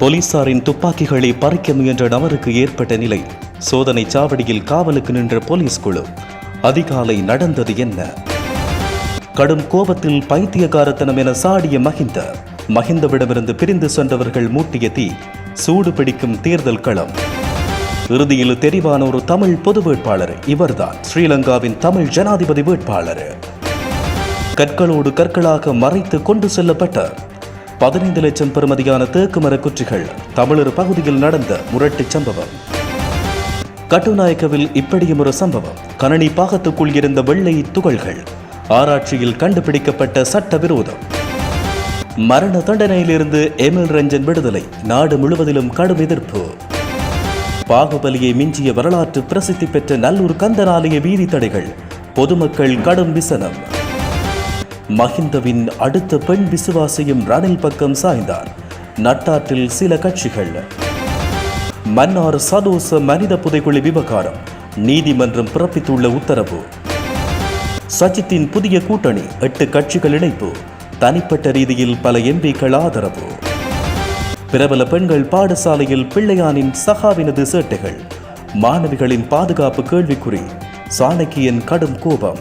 போலீசாரின் துப்பாக்கிகளை பறிக்க முயன்ற நபருக்கு ஏற்பட்ட நிலை. சோதனை சாவடியில் காவலுக்கு நின்ற போலீஸ் குழு. அதிகாலை நடந்தது என்ன? கடும் கோபத்தில் பைத்தியகாரத்தனம் என சாடிய மஹிந்த. மஹிந்தவிடமிருந்து பிரிந்து சென்றவர்கள் மூட்டிய தீ. சூடு பிடிக்கும் தேர்தல் களம். இறுதியில் தெரிவான ஒரு தமிழ் பொது வேட்பாளர் இவர்தான். ஸ்ரீலங்காவின் தமிழ் ஜனாதிபதி வேட்பாளர். கற்களோடு கற்களாக மறைத்து கொண்டு செல்லப்பட்ட பதினைந்து லட்சம் பெறுமதியான தேக்கு மரக்குற்றிகள் தமிழர் பகுதியில் நடந்த முரட்டு சம்பவம். கட்டுநாயக்கவில் இப்படியும் ஒரு சம்பவம். கணனி பாகத்துக்குள் இருந்த வெள்ளை துகள்கள் ஆராய்ச்சியில் கண்டுபிடிக்கப்பட்ட சட்டவிரோதம். மரண தண்டனையிலிருந்து எமில் ரஞ்சன் விடுதலை நாடு முழுவதிலும் கடும் எதிர்ப்பு. பாகுபலியை மிஞ்சிய வரலாற்று பிரசித்தி பெற்ற நல்லூர் கந்தனாலய வீதி தடைகள் பொதுமக்கள் கடும் விசனம். மஹிந்தவின் அடுத்த பெண் விசுவாசியும் ரணில் பக்கம் சாய்ந்தார். நட்டாற்றில் சில கட்சிகள். மன்னார் சதோச மனித புதைக்குழி விவகாரம். நீதிமன்றம் பிறப்பித்துள்ள உத்தரவு. சஜித்தின் புதிய கூட்டணி எட்டு கட்சிகள் இணைப்பு. தனிப்பட்ட ரீதியில் பல எம்பிக்கள் ஆதரவு. பிரபல பெண்கள் பாடசாலையில் பிள்ளையானின் சகாவினது சேட்டைகள். மாணவிகளின் பாதுகாப்பு கேள்விக்குறி. சாணக்கியன் கடும் கோபம்.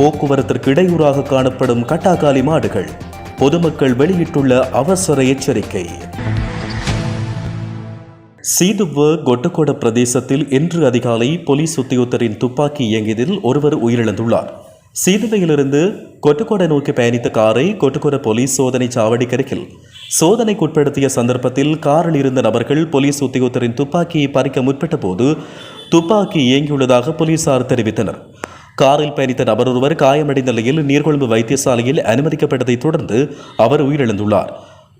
போக்குவரத்திற்கு இடையூறாக காணப்படும் கட்டாக்காலி மாடுகள் பொதுமக்கள் வெளியிட்டுள்ள அவசர எச்சரிக்கை. சீதுவ கொட்டகொட பிரதேசத்தில் இன்று அதிகாலை போலீஸ் உத்தியோகத்தரின் துப்பாக்கி இயங்கியதில் ஒருவர் உயிரிழந்துள்ளார். சீதுவையிலிருந்து கொட்டுக்கொட நோக்கி பயணித்த காரை கொட்டுக்கொட போலீஸ் சோதனை சாவடிக்கருகில் சோதனைக்குட்படுத்திய சந்தர்ப்பத்தில் காரில் இருந்த நபர்கள் போலீஸ் உத்தியோகத்தரின் துப்பாக்கியை பறிக்க முற்பட்ட போது துப்பாக்கி இயங்கியுள்ளதாக போலீசார் தெரிவித்தனர். காரில் பயணித்த நபர் ஒருவர் காயமடைந்த நிலையில் நீர்கொழும்பு வைத்தியசாலையில் அனுமதிக்கப்பட்டதைத் தொடர்ந்து அவர் உயிரிழந்துள்ளார்.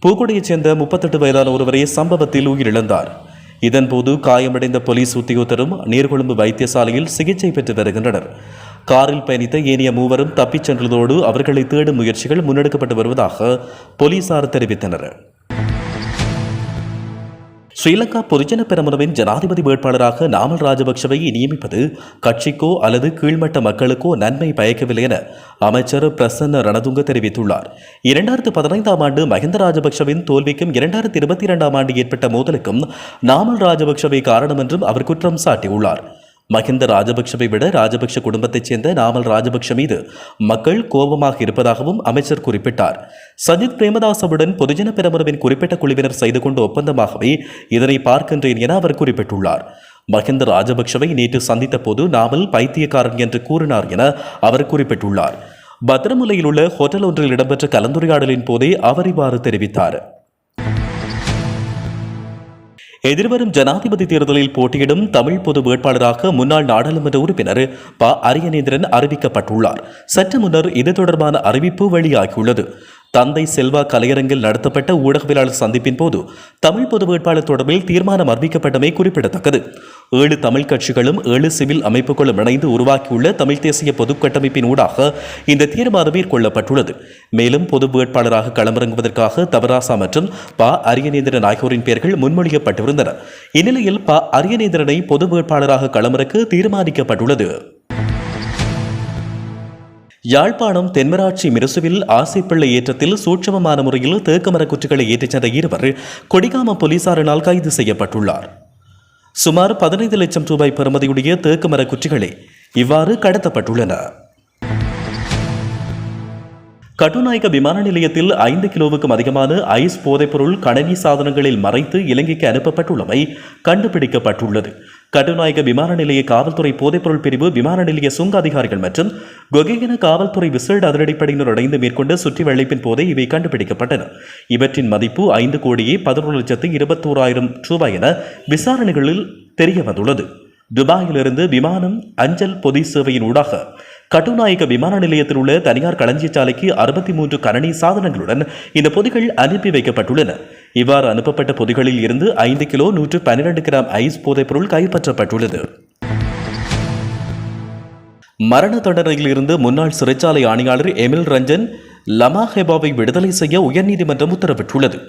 பூக்குடியைச் சேர்ந்த முப்பத்தெட்டு வயதான ஒருவரே சம்பவத்தில் உயிரிழந்தார். இதன்போது காயமடைந்த போலீஸ் உத்தியோகத்தரும் நீர்கொழும்பு வைத்தியசாலையில் சிகிச்சை பெற்று வருகின்றனர். காரில் பயணித்த ஏனைய மூவரும் தப்பிச் சென்றதோடு அவர்களை தேடும் முயற்சிகள் முன்னெடுக்கப்பட்டு வருவதாக போலீசார் தெரிவித்தனர். ஸ்ரீலங்கா பொதுஜன பெரமுனவின் ஜனாதிபதி வேட்பாளராக நாமல் ராஜபக்சவை நியமிப்பது கட்சிக்கோ அல்லது கீழ்மட்ட மக்களுக்கோ நன்மை பயக்கவில்லை என அமைச்சர் பிரசன்ன ரணதுங்க தெரிவித்துள்ளார். இரண்டாயிரத்து பதினைந்தாம் ஆண்டு மஹிந்த ராஜபக்சவின் தோல்விக்கும் இரண்டாயிரத்தி இருபத்தி இரண்டாம் ஆண்டு ஏற்பட்ட மோதலுக்கும் நாமல் ராஜபக்சவை காரணம் என்றும் அவர் குற்றம் சாட்டியுள்ளார். மஹிந்த ராஜபக்ஷவை விட ராஜபக்ஷ குடும்பத்தைச் சேர்ந்த நாமல் ராஜபக்ஷ மீது மக்கள் கோபமாக இருப்பதாகவும் அமைச்சர் குறிப்பிட்டார். சஜித் பிரேமதாசவுடன் பொதுஜன பெரமுனவின் குறிப்பிட்ட குழுவினர் செய்து கொண்ட ஒப்பந்தமாகவே இதனை பார்க்கின்றேன் என அவர் குறிப்பிட்டுள்ளார். மஹிந்த ராஜபக்ஷவை நேற்று சந்தித்த போது நாமல் பைத்தியக்காரன் என்று கூறினார் என அவர் குறிப்பிட்டுள்ளார். பத்திரமுலையில் உள்ள ஹோட்டல் ஒன்றில் இடம்பெற்ற கலந்துரையாடலின் போதே அவர் இவ்வாறு தெரிவித்தார். எதிர்வரும் ஜனாதிபதி தேர்தலில் போட்டியிடும் தமிழ் பொது வேட்பாளராக முன்னாள் நாடாளுமன்ற உறுப்பினர் ப. அரியநேந்திரன் அறிவிக்கப்பட்டுள்ளார். சற்று முன்னர் இது தொடர்பான அறிவிப்பு வெளியாகியுள்ளது. தந்தை செல்வா கலையரங்கில் நடத்தப்பட்ட ஊடகவியலாளர் சந்திப்பின் போது தமிழ் பொது வேட்பாளர் தொடர்பில் தீர்மானம் அறிவிக்கப்பட்டமை குறிப்பிடத்தக்கது. ஏழு தமிழ் கட்சிகளும் ஏழு சிவில் அமைப்புகளும் இணைந்து உருவாக்கியுள்ள தமிழ் தேசிய பொது கட்டமைப்பின் ஊடாக இந்த தீர்மானம் மேற்கொள்ளப்பட்டுள்ளது. மேலும் பொது வேட்பாளராக களமிறங்குவதற்காக தவராசா மற்றும் ப. அரியநேந்திரன் ஆகியோரின் பெயர்கள் முன்மொழியப்பட்டிருந்தன. இந்நிலையில் ப. அரியநேந்திரனை பொது வேட்பாளராக களமிறக்க தீர்மானிக்கப்பட்டுள்ளது. யாழ்ப்பாணம் தென்மராட்சி மிரசுவில் ஆசைப்பிள்ளை ஏற்றத்தில் சூட்சமமான முறையில் தேக்கமர குற்றிகளை ஏற்றிச் சென்ற இருவர் கொடிகாம போலீசாரினால் கைது செய்யப்பட்டுள்ளார். சுமார் பதினைந்து லட்சம் ரூபாய் பெறுமதியுடைய தேக்கு மர குற்றிகளே இவ்வாறு கடத்தப்பட்டுள்ளன. கட்டுநாயக்க விமான நிலையத்தில் ஐந்து கிலோவுக்கும் அதிகமான ஐஸ் போதைப்பொருள் கணனி சாதனங்களில் மறைத்து இலங்கைக்கு அனுப்பப்பட்டுள்ளமை கண்டுபிடிக்கப்பட்டுள்ளது. கட்டுநாயக்க விமான நிலைய காவல்துறை போதைப்பொருள் பிரிவு விமான நிலைய சுங்க அதிகாரிகள் மற்றும் கொகையின காவல்துறை விசேட அதிரடிப்படையினர் இணைந்து மேற்கொண்ட சுற்றி வளைப்பின் போதே இவை கண்டுபிடிக்கப்பட்டன. இவற்றின் மதிப்பு ஐந்து கோடியே பதினொரு லட்சத்து இருபத்தோராயிரம் ரூபாய் என விசாரணைகளில் தெரிய வந்துள்ளது துபாயிலிருந்து விமானம் அஞ்சல் பொதி சேவையின் ஊடாக கட்டுநாயக்க விமான நிலையத்தில் உள்ள தனியார் களஞ்சியசாலைக்கு அறுபத்தி மூன்று கணனி சாதனங்களுடன் இந்த பொதிகள் அனுப்பி வைக்கப்பட்டுள்ளன. இவ்வாறு அனுப்பப்பட்ட பொதிகளில் இருந்து ஐந்து கிலோ நூற்று பன்னிரண்டு கிராம் ஐஸ் போதைப்பொருள் கைப்பற்றப்பட்டுள்ளது. மரண தண்டனையில் இருந்து முன்னாள் சிறைச்சாலை ஆணையாளர் எமில் ரஞ்சன் லமா ஹெபாவை விடுதலை செய்ய உயர்நீதிமன்றம் உத்தரவிட்டுள்ளது.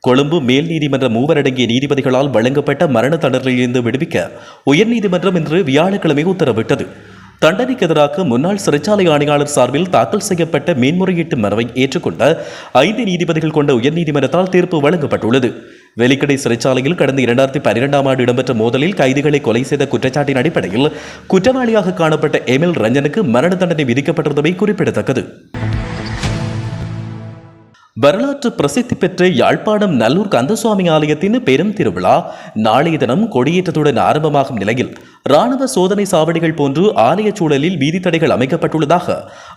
கொழும்பு மேல் நீதிமன்ற மூவரடங்கிய நீதிபதிகளால் வழங்கப்பட்ட மரண தண்டனையிலிருந்து விடுவிக்க உயர்நீதிமன்றம் இன்று வியாழக்கிழமை உத்தரவிட்டது. தண்டனைக்கு எதிராக முன்னாள் சிறைச்சாலை ஆணையாளர் சார்பில் தாக்கல் செய்யப்பட்ட மேன்முறையீட்டு மனுவை ஏற்றுக்கொண்ட ஐந்து நீதிபதிகள் கொண்ட உயர்நீதிமன்றத்தால் தீர்ப்பு வழங்கப்பட்டுள்ளது. வெலிக்கடை சிறைச்சாலையில் கடந்த இரண்டாயிரத்தி பன்னிரெண்டாம் ஆண்டு இடம்பெற்ற மோதலில் கைதிகளை கொலை செய்த குற்றச்சாட்டின் அடிப்படையில் குற்றவாளியாக காணப்பட்ட எமில் ரஞ்சனுக்கு மரண தண்டனை விதிக்கப்பட்டிருந்தமை குறிப்பிடத்தக்கது. வரலாற்று பிரசித்தி பெற்ற யாழ்ப்பாணம் நல்லூர் கந்தசுவாமி ஆலயத்தின் பெரும் திருவிழா நாளைய தினம் கொடியேற்றத்துடன் ஆரம்பமாகும் நிலையில் ராணுவ சோதனை சாவடிகள் போன்று ஆலய சூழலில் வீதி தடைகள் அமைக்கப்பட்டுள்ளதாக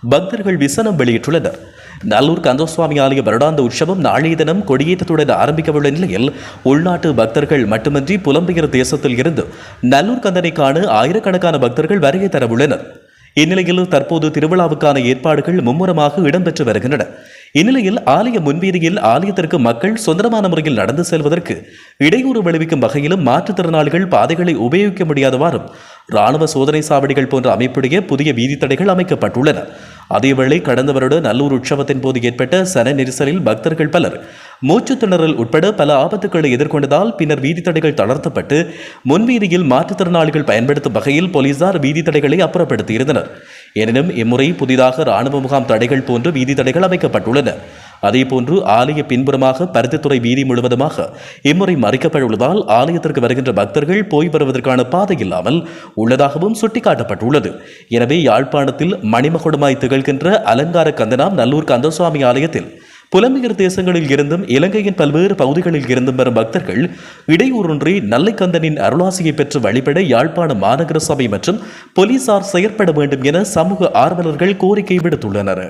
பக்தர்கள் விசனம் வெளியிட்டுள்ளனர். நல்லூர் கந்தசுவாமி ஆலய வருடாந்த உற்சவம் நாளைய தினம் கொடியேற்றத்துடன் ஆரம்பிக்கவுள்ள நிலையில் உள்நாட்டு பக்தர்கள் மட்டுமின்றி புலம்பெயர் தேசத்தில் இருந்து நல்லூர் கந்தனை காண ஆயிரக்கணக்கான பக்தர்கள் வருகை தரவுள்ளனர். இந்நிலையில் தற்போது திருவிழாவுக்கான ஏற்பாடுகள் மும்முரமாக இடம்பெற்று வருகின்றன. இந்நிலையில் ஆலய முன்வீதியில் ஆலயத்திற்கு மக்கள் சுதந்திரமான முறையில் நடந்து செல்வதற்கு இடையூறு விளைவிக்கும் வகையிலும் மாற்றுத்திறனாளிகள் பாதைகளை உபயோகிக்க முடியாதவாறும் ராணுவ சோதனை சாவடிகள் போன்ற அமைப்புடைய புதிய வீதி தடைகள் அமைக்கப்பட்டுள்ளன. அதேவேளை கடந்த வருட நல்லூர் உற்சவத்தின் போது ஏற்பட்ட சன நெரிசலில் பக்தர்கள் பலர் மூச்சுத்திணறல் உட்பட பல ஆபத்துக்களை எதிர்கொண்டதால் பின்னர் வீதி தடைகள் தளர்த்தப்பட்டு முன்வீதியில் மாற்றுத்திறனாளிகள் பயன்படுத்தும் வகையில் போலீசார் வீதி தடைகளை அப்புறப்படுத்தியிருந்தனர். எனினும் இம்முறை புதிதாக ராணுவ முகாம் தடைகள் போன்று வீதி தடைகள் அமைக்கப்பட்டுள்ளன. அதேபோன்று ஆலய பின்புறமாக பருத்தித்துறை வீதி முழுவதுமாக இம்முறை மறைக்கப்பட்டுள்ளதால் ஆலயத்திற்கு வருகின்ற பக்தர்கள் போய் வருவதற்கான பாதை இல்லாமல் உள்ளதாகவும் சுட்டிக்காட்டப்பட்டுள்ளது. எனவே யாழ்ப்பாணத்தில் மணிமகுடமாய் திகழ்கின்ற அலங்கார கந்தனாம் நல்லூர் கந்தசுவாமி ஆலயத்தில் புலம்பெயர் தேசங்களில் இருந்தும் இலங்கையின் பல்வேறு பகுதிகளில் இருந்தும் வரும் பக்தர்கள் இடையூறின்றி நல்லைக்கந்தனின் அருளாசியை பெற்று வழிபட யாழ்ப்பாண மாநகர சபை மற்றும் போலீசார் செயற்பட வேண்டும் என சமூக ஆர்வலர்கள் கோரிக்கை விடுத்துள்ளனர்.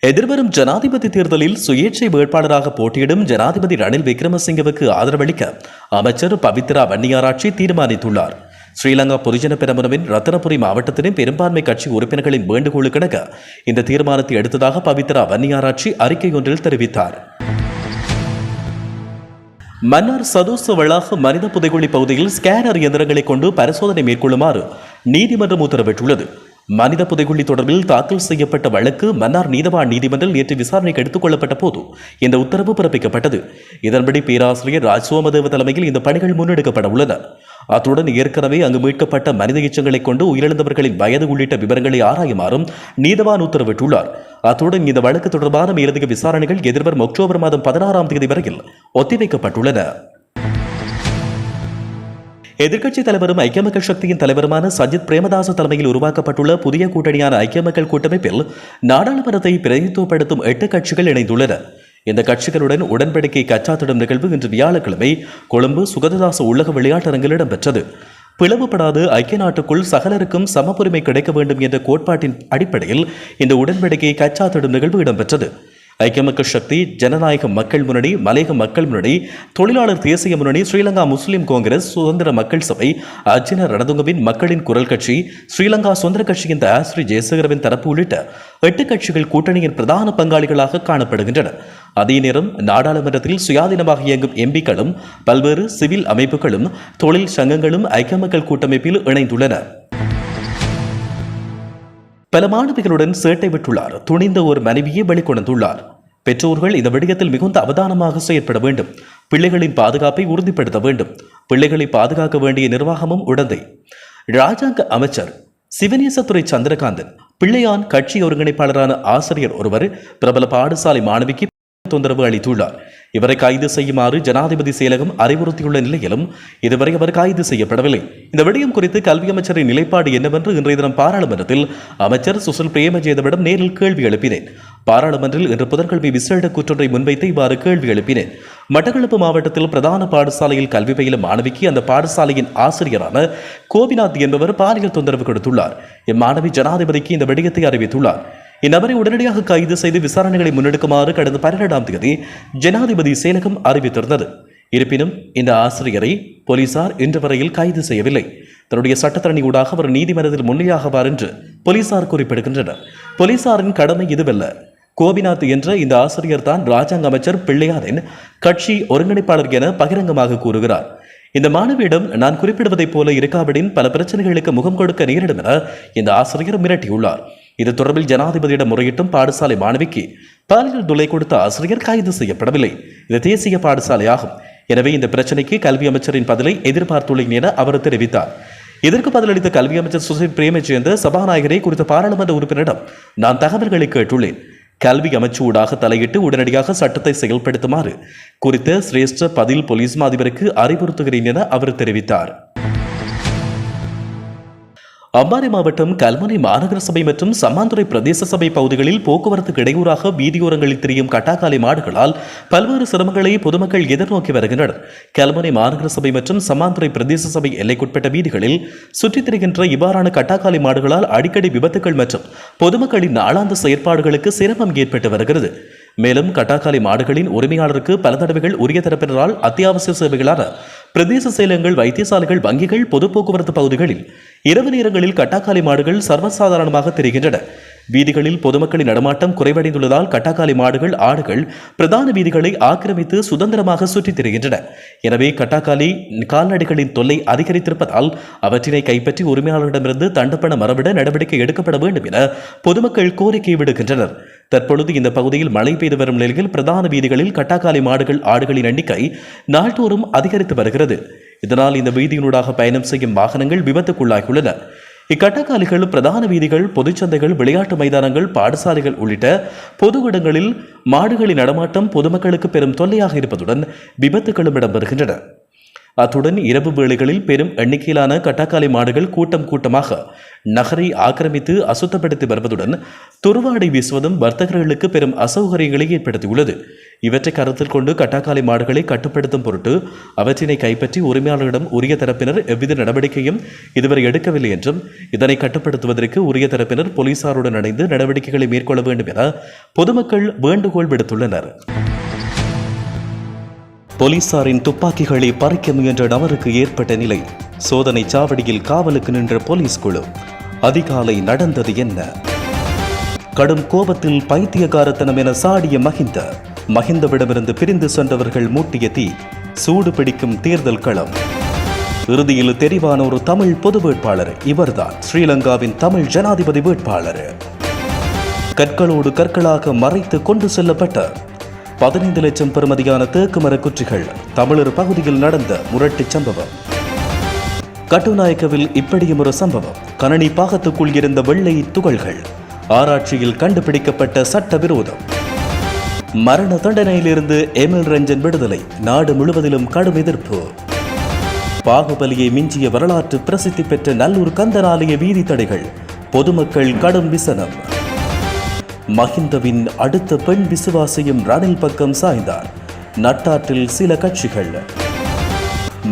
எதிர்வரும் ஜனாதிபதி தேர்தலில் சுயேட்சை வேட்பாளராக போட்டியிடும் ஜனாதிபதி ரணில் விக்ரமசிங்கவுக்கு ஆதரவளிக்க அமைச்சர் பவித்ரா வன்னியாராட்சி தீர்மானித்துள்ளார். ஸ்ரீலங்கா பொதுஜன பெரமுனவின் ரத்தனபுரி மாவட்டத்தின் பெரும்பான்மை கட்சி உறுப்பினர்களின் வேண்டுகோளுக்கிணங்க இந்த தீர்மானத்தை எடுத்ததாக பவித்ரா வன்னியாராட்சி அறிக்கை ஒன்றில் தெரிவித்தார். மன்னார் சதோச வளாக மனித புதைகுழி பகுதியில் ஸ்கேனர் இயந்திரங்களை கொண்டு பரிசோதனை மேற்கொள்ளுமாறு நீதிமன்றம் உத்தரவிட்டுள்ளது. மனித புதைகுழி தொடர்பில் தாக்கல் செய்யப்பட்ட வழக்கு மன்னார் நீதவான் நீதிமன்றில் நேற்று விசாரணைக்கு எடுத்துக் கொள்ளப்பட்ட போது இந்த உத்தரவு பிறப்பிக்கப்பட்டது. இதன்படி பேராசிரியர் ராஜ் சோமதேவ தலைமையில் இந்த பணிகள் முன்னெடுக்கப்பட உள்ளன. அத்துடன் ஏற்கனவே அங்கு மீட்கப்பட்ட மனித எச்சங்களை கொண்டு உயிரிழந்தவர்களின் வயது உள்ளிட்ட விவரங்களை ஆராயுமாறும் நீதவான் உத்தரவிட்டுள்ளார். அத்துடன் இந்த வழக்கு தொடர்பான மேலதிக விசாரணைகள் எதிர்வரும் அக்டோபர் மாதம் பதினாறாம் தேதி வரையில் ஒத்திவைக்கப்பட்டுள்ளன. எதிர்க்கட்சித் தலைவரும் ஐக்கிய மக்கள் சக்தியின் தலைவருமான சஜித் பிரேமதாச தலைமையில் உருவாக்கப்பட்டுள்ள புதிய கூட்டணியான ஐக்கிய மக்கள் கூட்டமைப்பில் நாடாளுமன்றத்தை பிரதிநிதித்துவப்படுத்தும் எட்டு கட்சிகள் இணைந்துள்ளன. இந்த கட்சிகளுடன் உடன்படிக்கை கச்சாத்திடும் நிகழ்வு இன்று வியாழக்கிழமை கொழும்பு சுகததாச உள்ளக விளையாட்டரங்கில் இடம்பெற்றது. பிளவுபடாது ஐக்கிய நாட்டுக்குள் சகலருக்கும் சமப்புரிமை கிடைக்க வேண்டும் என்ற கோட்பாட்டின் அடிப்படையில் இந்த உடன்படிக்கை கச்சாத்திடும் நிகழ்வு இடம்பெற்றது. ஐக்கிய மக்கள் சக்தி ஜனநாயக மக்கள் முன்னணி மலையக மக்கள் முன்னணி தொழிலாளர் தேசிய முன்னணி ஸ்ரீலங்கா முஸ்லிம் காங்கிரஸ் சுதந்திர மக்கள் சபை அர்ஜுன ரணதுங்கவின் மக்களின் குரல் கட்சி ஸ்ரீலங்கா சுதந்திர கட்சியின் தயாஸ்ரீ ஜெயசேகரவின் தரப்பு உள்ளிட்ட எட்டு கட்சிகள் கூட்டணியின் பிரதான பங்காளிகளாக காணப்படுகின்றன. அதே நேரம் நாடாளுமன்றத்தில் சுயாதீனமாக இயங்கும் எம்பிக்களும் பல்வேறு சிவில் அமைப்புகளும் தொழில் சங்கங்களும் ஐக்கிய மக்கள் கூட்டமைப்பில் இணைந்துள்ளன. பல மாணவிகளுடன் சேட்டை விட்டுள்ளார். துணிந்த ஒரு மனைவியை வெளிக்கொணர்ந்துள்ளார். பெற்றோர்கள் இந்த விடயத்தில் மிகுந்த அவதானமாக செயற்பட வேண்டும். பிள்ளைகளின் பாதுகாப்பை உறுதிப்படுத்த வேண்டும். பிள்ளைகளை பாதுகாக்க வேண்டிய நிர்வாகமும் உடந்தை. ராஜாங்க அமைச்சர் சிவநேசத்துறை சந்திரகாந்தன் பிள்ளையான் கட்சி ஒருங்கிணைப்பாளரான ஆசிரியர் ஒருவர் பிரபல பாடசாலை மாணவிக்கு தொந்தரவு அளித்துள்ளார். இவரை கைது செய்யுமாறு ஜனாதிபதி செயலகம் அறிவுறுத்தியுள்ள நிலையிலும் இதுவரை அவர் கைது செய்யப்படவில்லை. இந்த விடயம் குறித்து கல்வி அமைச்சரின் நிலைப்பாடு என்னவென்று இன்றைய தினம் பாராளுமன்றத்தில் அமைச்சர் சுசில் பிரேமஜேதவிடம் நேரில் கேள்வி எழுப்பினேன். பாராளுமன்றில் இன்று புதன்கிழமை விசேட குற்றொன்றை முன்வைத்து இவ்வாறு கேள்வி எழுப்பினேன். மட்டக்களப்பு மாவட்டத்தில் பிரதான பாடசாலையில் கல்வி பயிலும் மாணவிக்கு அந்த பாடசாலையின் ஆசிரியரான கோபிநாத் என்பவர் பாலியல் தொந்தரவு கொடுத்துள்ளார். இம்மாணவி ஜனாதிபதிக்கு இந்த விடயத்தை அறிவித்துள்ளார். இந்நபரை உடனடியாக கைது செய்து விசாரணைகளை முன்னெடுக்குமாறு கடந்த பன்னிரெண்டாம் தேதி ஜனாதிபதி செயலகம் அறிவித்திருந்தது. இருப்பினும் இந்த ஆசிரியரை போலீசார் இன்று வரையில் கைது செய்யவில்லை. தன்னுடைய சட்டத்தரணி ஊடாக அவர் நீதிமன்றத்தில் முன்னிலையாகவார் என்று போலீசார் குறிப்பிடுகின்றனர். போலீசாரின் கடமை இதுவல்ல. கோபிநாத் என்ற இந்த ஆசிரியர் தான் ராஜாங்க அமைச்சர் பிள்ளையாரின் கட்சி ஒருங்கிணைப்பாளர் என பகிரங்கமாக கூறுகிறார். இந்த மாணவியிடம் நான் குறிப்பிடுவதைப் போல இருக்காவிடின் பல பிரச்சனைகளுக்கு முகம் கொடுக்க நேரிடும் என இந்த ஆசிரியர் மிரட்டியுள்ளார். இது தொடர்பில் ஜனாதிபதியிடம் முறையிட்டும் பாடசாலை மாணவிக்கு பாலியல் துளை கொடுத்த ஆசிரியர் கைது செய்யப்படவில்லை. இது தேசிய பாடசாலையாகும். எனவே இந்த பிரச்சனைக்கு கல்வி அமைச்சரின் பதிலை எதிர்பார்த்துள்ளேன் என அவர் தெரிவித்தார். இதற்கு பதிலளித்த கல்வி அமைச்சர் சுசில் பிரேமச்சந்திர சபாநாயகரை குறித்த பாராளுமன்ற உறுப்பினரிடம் நான் தகவல்களை கேட்டுள்ளேன். கல்வி அமைச்சு ஊடாக தலையிட்டு உடனடியாக சட்டத்தை செயல்படுத்துமாறு குறித்த சிரேஷ்ட பதில் போலீஸ் மாதிபருக்கு அறிவுறுத்துகிறேன் என அவர் தெரிவித்தார். அம்பாறை மாவட்டம் கல்முனை மாநகர சபை மற்றும் சம்மாந்துறை பிரதேச சபை பகுதிகளில் போக்குவரத்துக்கு இடையூறாக வீதியோரங்களில் திரியும் கட்டாக்காலி மாடுகளால் பல்வேறு சிரமங்களை பொதுமக்கள் எதிர்நோக்கி வருகின்றனர். கல்முனை மாநகர சபை மற்றும் சம்மாந்துறை பிரதேச சபை எல்லைக்குட்பட்ட வீதிகளில் சுற்றித் திரிகின்ற இவ்வாறான கட்டாக்காலி மாடுகளால் அடிக்கடி விபத்துகள் மற்றும் பொதுமக்களின் நாளாந்த செயற்பாடுகளுக்கு சிரமம் ஏற்பட்டு வருகிறது. மேலும் கட்டாக்காலி மாடுகளின் உரிமையாளருக்கு பல தடவைகள் உரிய தரப்பினரால் அத்தியாவசிய சேவைகளான பிரதேச சேலங்கள் வைத்தியசாலைகள் வங்கிகள் பொது போக்குவரத்து பகுதிகளில் இரவு நேரங்களில் கட்டாக்காலி மாடுகள் சர்வசாதாரணமாக தெரிகின்றன. வீதிகளில் பொதுமக்களின் நடமாட்டம் குறைவடைந்துள்ளதால் கட்டாக்காலி மாடுகள் ஆடுகள் பிரதான வீதிகளை ஆக்கிரமித்து சுதந்திரமாக சுற்றித் திரிகின்றன. எனவே கட்டாக்காலி கால்நடைகளின் தொல்லை அதிகரித்திருப்பதால் அவற்றினை கைப்பற்றி உரிமையாளரிடமிருந்து தண்டப்பண மரபிட நடவடிக்கை எடுக்கப்பட வேண்டும் என பொதுமக்கள் கோரிக்கை விடுக்கின்றனர். தற்பொழுது இந்த பகுதியில் மழை பெய்து வரும் நிலையில் பிரதான வீதிகளில் கட்டாக்காலி மாடுகள் ஆடுகளின் எண்ணிக்கை நாள்தோறும் அதிகரித்து வருகிறது. இதனால் இந்த வீதியினூடாக பயணம் செய்யும் வாகனங்கள் விபத்துக்குள்ளாகியுள்ளன. இக்கட்டக்காலிகள் பிரதான வீதிகள் பொதுச்சந்தைகள் விளையாட்டு மைதானங்கள் பாடசாலைகள் உள்ளிட்ட பொது இடங்களில் மாடுகளின் நடமாட்டம் பொதுமக்களுக்கு பெரும் தொல்லையாக இருப்பதுடன் விபத்துகளும் இடம்பெறுகின்றன அத்துடன் இரவு வேளைகளில் பெரும் எண்ணிக்கையிலான கட்டாக்காலி மாடுகள் கூட்டம் கூட்டமாக நகரை ஆக்கிரமித்து அசுத்தப்படுத்தி வருவதுடன் துருவாடை வீசுவதும் வர்த்தகர்களுக்கு பெரும் அசௌகரியங்களை ஏற்படுத்தியுள்ளது. இவற்றை கருத்தில் கொண்டு கட்டாக்காலி மாடுகளை கட்டுப்படுத்தும் பொருட்டு அவற்றினை கைப்பற்றி உரிமையாளரிடம் உரிய தரப்பினர் எவ்வித நடவடிக்கையும் இதுவரை எடுக்கவில்லை என்றும் இதனை கட்டுப்படுத்துவதற்கு உரிய தரப்பினர் போலீசாருடன் இணைந்து நடவடிக்கைகளை மேற்கொள்ள வேண்டும் என பொதுமக்கள் வேண்டுகோள் விடுத்துள்ளனர். போலீசாரின் துப்பாக்கிகளை பறிக்க முயன்ற நபருக்கு ஏற்பட்ட நிலை. சோதனை சாவடியில் காவலுக்கு நின்ற போலீஸ் குழு. அதிகாலை நடந்தது என்ன? கடும் கோபத்தில் பைத்தியகாரத்தனம் என சாடிய மஹிந்த. மஹிந்தவிடமிருந்து பிரிந்து சென்றவர்கள் மூட்டிய தீ. சூடு பிடிக்கும் தேர்தல் களம். இறுதியில் தெரிவான ஒரு தமிழ் பொது வேட்பாளர் இவர்தான். ஸ்ரீலங்காவின் தமிழ் ஜனாதிபதி வேட்பாளர். கற்களோடு கற்களாக மறைத்து கொண்டு செல்லப்பட்ட பதினைந்து லட்சம் பெறுமதியான தேக்கு மரக்குற்றிகள் தமிழர் பகுதியில் நடந்த முரட்டு சம்பவம். கட்டுநாயக்கவில் இப்படியும் ஒரு சம்பவம். கணனி பாகத்துக்குள் இருந்த வெள்ளை துகள்கள் ஆராய்ச்சியில் கண்டுபிடிக்கப்பட்ட சட்டவிரோதம். மரண தண்டனையிலிருந்து எமில் ரஞ்சன் விடுதலை நாடு முழுவதிலும் கடும் எதிர்ப்பு. பாகுபலியை மிஞ்சிய வரலாற்று பிரசித்தி பெற்ற நல்லூர் கந்தனாலய வீதி தடைகள் பொதுமக்கள் கடும் விசனம். மஹிந்தவின் அடுத்த பெண் விசுவாசியும் ரணில் பக்கம் சாய்ந்தார். நட்டாற்றில் சில கட்சிகள்.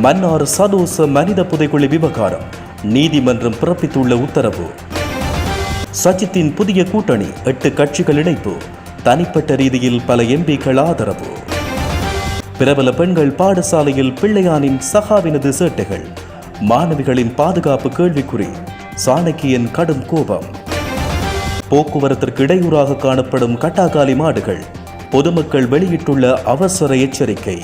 மன்னார் சதோச மனித புதைக்குழி விவகாரம். நீதிமன்றம் பிறப்பித்துள்ள உத்தரவு. சஜித்தின் புதிய கூட்டணி எட்டு கட்சிகள் இணைப்பு. தனிப்பட்ட ரீதியில் பல எம்பிக்கள் ஆதரவு. பிரபல பெண்கள் பாடசாலையில் பிள்ளையானின் சகாவினது சேட்டைகள். மாணவிகளின் பாதுகாப்பு கேள்விக்குறி. சாணக்கியன் கடும் கோபம். போக்குவரத்திற்கு இடையூறாக காணப்படும் கட்டாக்காலி மாடுகள் பொதுமக்கள் வெளியிட்டுள்ள அவசர எச்சரிக்கை.